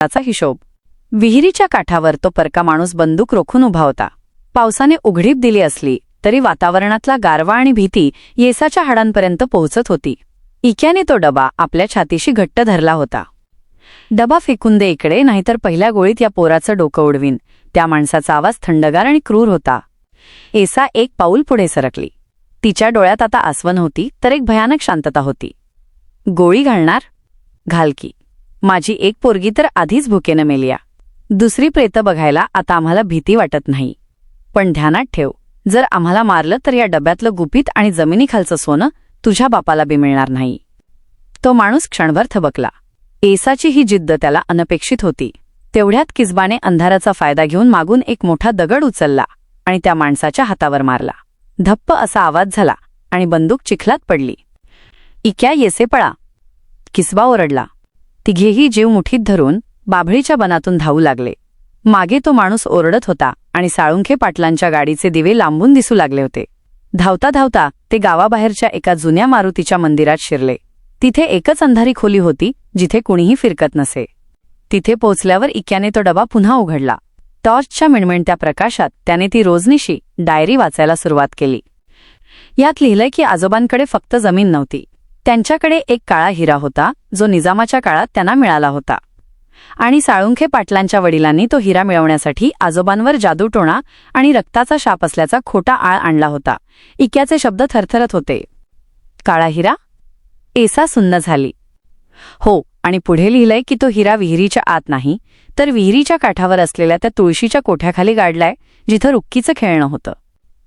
त्याचा हिशोब. विहिरीच्या काठावर तो परका माणूस बंदूक रोखून उभा होता. पावसाने उघडीप दिली असली तरी वातावरणातला गारवा आणि भीती येसाच्या हाडांपर्यंत पोहोचत होती. इक्याने तो डबा आपल्या छातीशी घट्ट धरला होता. डबा फेकून दे इकडे नाहीतर पहिल्या गोळीत या पोराचं डोकं उडवीन. त्या माणसाचा आवाज थंडगार आणि क्रूर होता. एसा एक पाऊल पुढे सरकली. तिच्या डोळ्यात आता आसवन होती तर एक भयानक शांतता होती. गोळी घालणार? घालकी माझी एक पोरगी तर आधीच भुकेनं मेलिया दुसरी प्रेतं बघायला आता आम्हाला भीती वाटत नाही. पण ध्यानात ठेव जर आम्हाला मारलं तर या डब्यातलं गुपित आणि जमिनीखालचं सोनं तुझ्या बापाला बी मिळणार नाही. तो माणूस क्षणभर थबकला. एसाची ही जिद्द त्याला अनपेक्षित होती. तेवढ्यात किसबाने अंधाराचा फायदा घेऊन मागून एक मोठा दगड उचलला आणि त्या माणसाच्या हातावर मारला. धप्प असा आवाज झाला आणि बंदूक चिखलात पडली. इक्या येसे पळा किसबा ओरडला. तिघेही जीव मुठीत धरून बाभळीच्या बनातून धावू लागले. मागे तो माणूस ओरडत होता आणि साळुंखे पाटलांच्या गाडीचे दिवे लांबून दिसू लागले होते. धावता धावता ते गावाबाहेरच्या एका जुन्या मारुतीच्या मंदिरात शिरले. तिथे एकच अंधारी खोली होती जिथे कुणीही फिरकत नसे. तिथे पोचल्यावर इक्याने तो डबा पुन्हा उघडला. टॉर्चच्या मिणमिणत्या प्रकाशात त्याने ती रोजनिशी डायरी वाचायला सुरुवात केली. यात लिहिलंय की आजोबांकडे फक्त जमीन नव्हती. त्यांच्याकडे एक काळा हिरा होता जो निजामाच्या काळात त्यांना मिळाला होता. आणि साळुंखे पाटलांच्या वडिलांनी तो हिरा मिळवण्यासाठी आजोबांवर जादूटोणा आणि रक्ताचा शाप असल्याचा खोटा आळ आणला होता. इक्याचे शब्द थरथरत होते. काळा हिरा एसा सुन्न झाली. हो आणि पुढे लिहिलंय की तो हिरा विहिरीच्या आत नाही तर विहिरीच्या काठावर असलेल्या त्या तुळशीच्या कोठ्याखाली गाडलाय जिथं रुक्कीचं खेळणं होतं.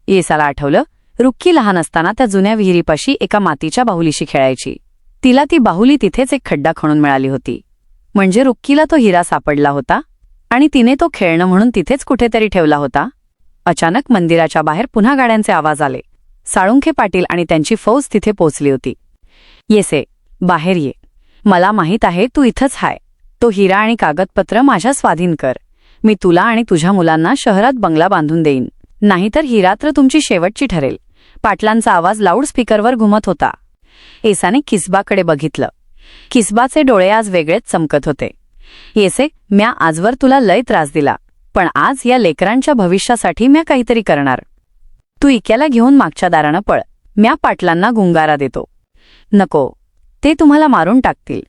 येसाला आठवलं रुक्की लहान असताना त्या जुन्या विहिरीपाशी एका मातीच्या बाहुलीशी खेळायची. तिला ती बाहुली तिथेच एक खड्डा खणून मिळाली होती. म्हणजे रुक्कीला तो हिरा सापडला होता आणि तिने तो खेळणं म्हणून तिथेच कुठेतरी ठेवला होता. अचानक मंदिराच्या बाहेर पुन्हा गाड्यांचे आवाज आले. साळुंखे पाटील आणि त्यांची फौज तिथे पोचली होती. येसे बाहेर ये. मला माहीत आहे तू इथंच हाय. तो हिरा आणि कागदपत्र माझ्या स्वाधीन कर. मी तुला आणि तुझ्या मुलांना शहरात बंगला बांधून देईन. नाहीतर ही रात्र तुमची शेवटची ठरेल. पाटलांचा आवाज लाऊडस्पीकरवर घुमत होता. येसाने किसबाकडे बघितलं. किसबाचे डोळे आज वेगळेच चमकत होते. येसे म्या आजवर तुला लय त्रास दिला पण आज या लेकरांच्या भविष्यासाठी म्या काहीतरी करणार. तू इक्याला घेऊन मागच्या दारानं पळ. म्या पाटलांना गुंगारा देतो. नको ते तुम्हाला मारून टाकतील.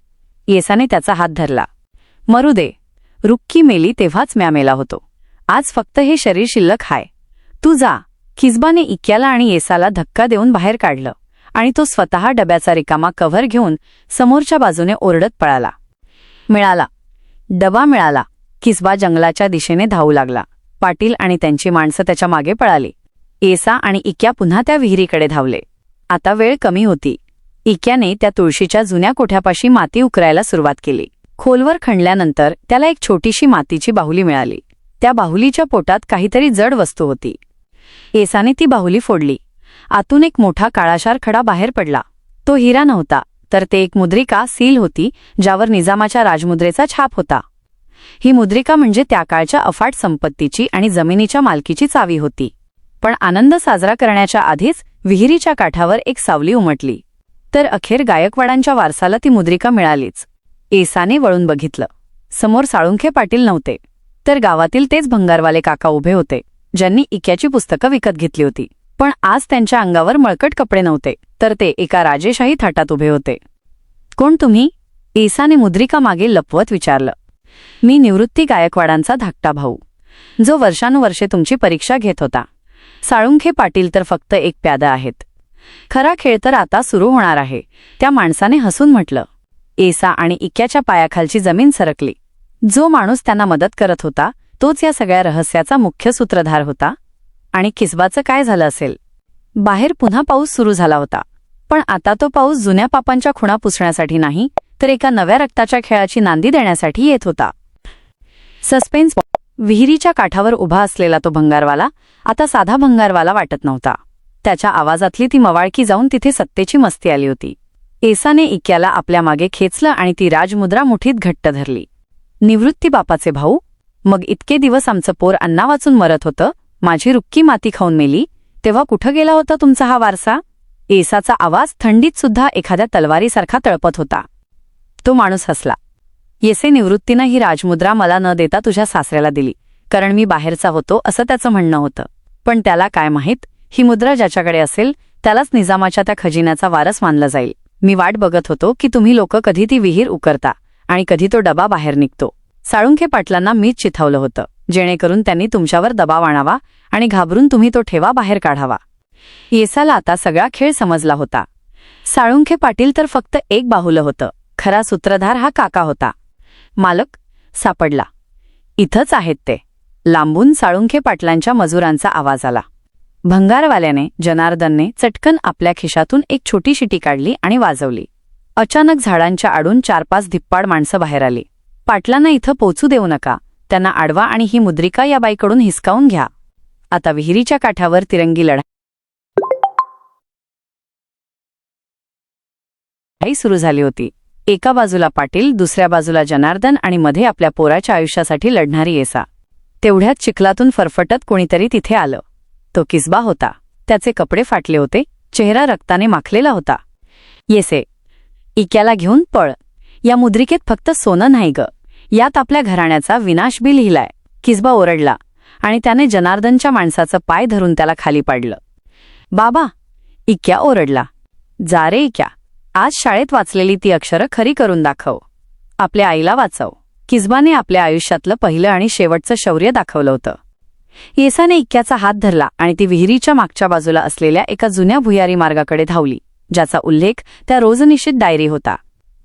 येसाने त्याचा हात धरला. मरू दे. रुक्की मेली तेव्हाच म्या मेला होतो. आज फक्त हे शरीर शिल्लक हाय. तू जा. खिजबाने इक्याला आणि येसाला धक्का देऊन बाहेर काढलं आणि तो स्वतः डब्याचा रिकामा कव्हर घेऊन समोरच्या बाजूने ओरडत पळाला. मिळाला. डबा मिळाला. किसबा जंगलाच्या दिशेने धावू लागला. पाटील आणि त्यांची माणसं त्याच्यामागे पळाली. एसा आणि इक्या पुन्हा त्या विहिरीकडे धावले. आता वेळ कमी होती. इक्याने त्या तुळशीच्या जुन्या कोठ्यापाशी माती उकरायला सुरुवात केली. खोलवर खणल्यानंतर त्याला एक छोटीशी मातीची बाहुली मिळाली. त्या बाहुलीच्या पोटात काहीतरी जड वस्तू होती. येसाने ती बाहुली फोडली. आतून एक मोठा काळाशार खडा बाहेर पडला. तो हिरा नव्हता तर ते एक मुद्रिका सील होती ज्यावर निजामाच्या राजमुद्रेचा छाप होता. ही मुद्रिका म्हणजे त्या काळच्या अफाट संपत्तीची आणि जमिनीच्या मालकीची चावी होती. पण आनंद साजरा करण्याच्या आधीच विहिरीच्या काठावर एक सावली उमटली. तर अखेर गायकवाडांच्या वारसाला ती मुद्रिका मिळालीच. एसाने वळून बघितलं. समोर साळुंखे पाटील नव्हते. तर गावातील तेच भंगारवाले काका उभे होते. ज्यांनी इक्याची पुस्तकं विकत घेतली होती. पण आज त्यांच्या अंगावर मळकट कपडे नव्हते तर ते एका राजेशाही थाटात उभे होते. कोण तुम्ही? एसाने मुद्रिका मागे लपवत विचारलं. मी निवृत्ती गायकवाडांचा धाकटा भाऊ. जो वर्षानुवर्षे तुमची परीक्षा घेत होता. साळुंखे पाटील तर फक्त एक प्यादा आहेत. खरा खेळ तर आता सुरू होणार आहे. त्या माणसाने हसून म्हटलं. एसा आणि इक्याच्या पायाखालची जमीन सरकली. जो माणूस त्यांना मदत करत होता तोच या सगळ्या रहस्याचा मुख्य सूत्रधार होता. आणि किसबाचं काय झालं असेल? बाहेर पुन्हा पाऊस सुरू झाला होता. पण आता तो पाऊस जुन्या पापांच्या खुणा पुसण्यासाठी नाही तर एका नव्या रक्ताच्या खेळाची नांदी देण्यासाठी येत होता. सस्पेन्स विहिरीच्या काठावर उभा असलेला तो भंगारवाला आता साधा भंगारवाला वाटत नव्हता. त्याच्या आवाजातली ती मवाळकी जाऊन तिथे सत्तेची मस्ती आली होती. एसाने इक्याला आपल्या मागे खेचलं आणि ती राजमुद्रा मुठीत घट्ट धरली. निवृत्ती बापाचे भाऊ मग इतके दिवस आमचं पोर अन्ना वाचून मरत होतं माझी रुक्की माती खाऊन मेली तेव्हा कुठं गेला होता तुमचा हा वारसा? एसाचा आवाज थंडीत सुद्धा एखाद्या तलवारीसारखा तळपत होता. तो माणूस हसला. येसे निवृत्तीनं ही राजमुद्रा मला न देता तुझ्या सासऱ्याला दिली कारण मी बाहेरचा होतो असं त्याचं म्हणणं होतं. पण त्याला काय माहीत? ही मुद्रा ज्याच्याकडे असेल त्यालाच निजामाच्या त्या खजिन्याचा वारस मानलं जाईल. मी वाट बघत होतो की तुम्ही लोक कधी ती विहीर उकरता आणि कधी तो डबा बाहेर निघतो. साळुंखे पाटलांना मीच चिथावलं होतं. जेणेकरून त्यांनी तुमच्यावर दबाव आणावा आणि घाबरून तुम्ही तो ठेवा बाहेर काढावा. येसाला आता सगळा खेळ समजला होता. साळुंखे पाटील तर फक्त एक बाहुलं होतं. खरा सूत्रधार हा काका होता. मालक सापडला. इथंच आहेत ते. लांबून साळुंखे पाटलांच्या मजुरांचा आवाज आला. भंगारवाल्याने जनार्दनने चटकन आपल्या खिशातून एक छोटी शिटी काढली आणि वाजवली. अचानक झाडांच्या आडून चार पाच धिप्पाड माणसं बाहेर आली. पाटलांना इथं पोचू देऊ नका. त्यांना आडवा आणि ही मुद्रिका या बाईकडून हिसकावून घ्या. आता विहिरीच्या काठावर तिरंगी लढाई सुरू झाली होती. एका बाजूला पाटील दुसऱ्या बाजूला जनार्दन आणि मध्ये आपल्या पोराच्या आयुष्यासाठी लढणारी येसा. तेवढ्यात चिखलातून फरफटत कोणीतरी तिथे आलं. तो किसबा होता. त्याचे कपडे फाटले होते. चेहरा रक्ताने माखलेला होता. येसे इक्याला घेऊन पळ. या मुद्रिकेत फक्त सोनं नाही ग. यात आपल्या घराण्याचा विनाश बी लिहिलाय. किसबा ओरडला आणि त्याने जनार्दनच्या माणसाचं पाय धरून त्याला खाली पाडलं. बाबा इक्या ओरडला. जा रे इक्या. आज शाळेत वाचलेली ती अक्षरं खरी करून दाखव. आपल्या आईला वाचव. किसबाने आपल्या आयुष्यातलं पहिलं आणि शेवटचं शौर्य दाखवलं होतं. येसाने इक्क्याचा हात धरला आणि ती विहिरीच्या मागच्या बाजूला असलेल्या एका जुन्या भुयारी मार्गाकडे धावली ज्याचा उल्लेख त्या रोजनिश्चित डायरी होता.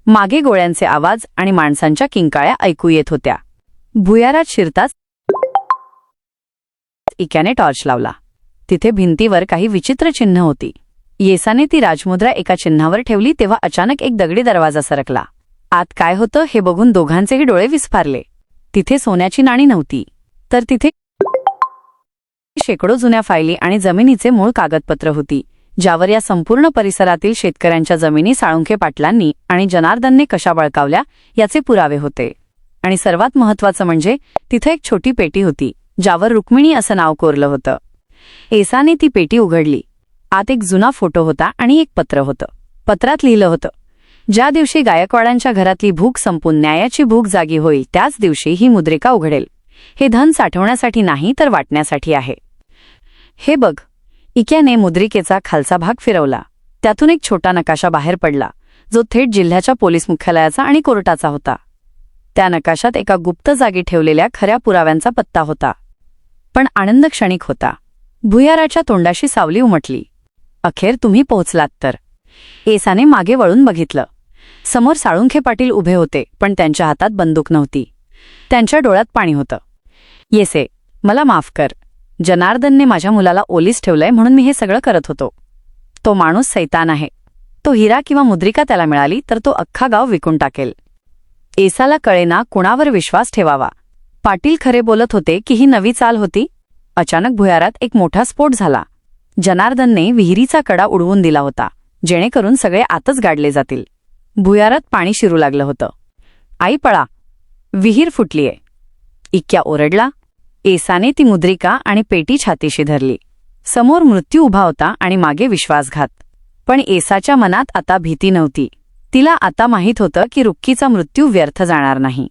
मागे गोळ्यांचे आवाज आणि माणसांच्या किंकाळ्या ऐकू येत होत्या. भुयारात शिरताच इक्याने टॉर्च लावला. तिथे भिंतीवर काही विचित्र चिन्ह होती. येसाने ती राजमुद्रा एका चिन्हावर ठेवली तेव्हा अचानक एक दगडी दरवाजा सरकला. आत काय होतं हे बघून दोघांचेही डोळे विस्फारले. तिथे सोन्याची नाणी नव्हती. तर तिथे शेकडो जुन्या फायली आणि जमिनीचे मूळ कागदपत्र होती. ज्यावर या संपूर्ण परिसरातील शेतकऱ्यांच्या जमिनी साळुंखे पाटलांनी आणि जनार्दनने कशा बळकावल्या याचे पुरावे होते. आणि सर्वात महत्वाचं म्हणजे तिथं एक छोटी पेटी होती ज्यावर रुक्मिणी असं नाव कोरलं होतं. एसाने ती पेटी उघडली. आत एक जुना फोटो होता आणि एक पत्र होतं. पत्रात लिहिलं होतं ज्या दिवशी गायकवाडांच्या घरातली भूक संपून न्यायाची भूक जागी होईल त्याच दिवशी ही मुद्रिका उघडेल. हे धन साठवण्यासाठी नाही तर वाटण्यासाठी आहे. हे बघ इक्याने मुद्रिकेचा खालचा भाग फिरवला. त्यातून एक छोटा नकाशा बाहेर पडला. जो थेट जिल्ह्याच्या पोलीस मुख्यालयाचा आणि कोर्टाचा होता. त्या नकाशात एका गुप्त जागी ठेवलेल्या खऱ्या पुराव्यांचा पत्ता होता. पण आनंद क्षणिक होता. भुयाराच्या तोंडाशी सावली उमटली. अखेर तुम्ही पोहोचलात तर. एसाने मागे वळून बघितलं. समोर साळुंखे पाटील उभे होते पण त्यांच्या हातात बंदूक नव्हती. त्यांच्या डोळ्यात पाणी होतं. येसे मला माफ कर. जनार्दनने माझ्या मुलाला ओलीस ठेवलंय म्हणून मी हे सगळं करत होतो. तो माणूस सैतान आहे. तो हिरा किंवा मुद्रिका त्याला मिळाली तर तो अख्खा गाव विकून टाकेल. एसाला कळेना कुणावर विश्वास ठेवावा. पाटील खरे बोलत होते की ही नवी चाल होती. अचानक भुयारात एक मोठा स्फोट झाला. जनार्दनने विहिरीचा कडा उडवून दिला होता जेणेकरून सगळे आतच गाडले जातील. भुयारात पाणी शिरू लागलं होतं. आई पळा. विहीर फुटलीये. इक्क्या ओरडला. एसाने ती मुद्रिका आणि पेटी छातीशी धरली. समोर मृत्यू उभा होता आणि मागे विश्वासघात. पण एसाच्या मनात आता भीती नव्हती. तिला आता माहीत होतं की रुक्कीचा मृत्यू व्यर्थ जाणार नाही.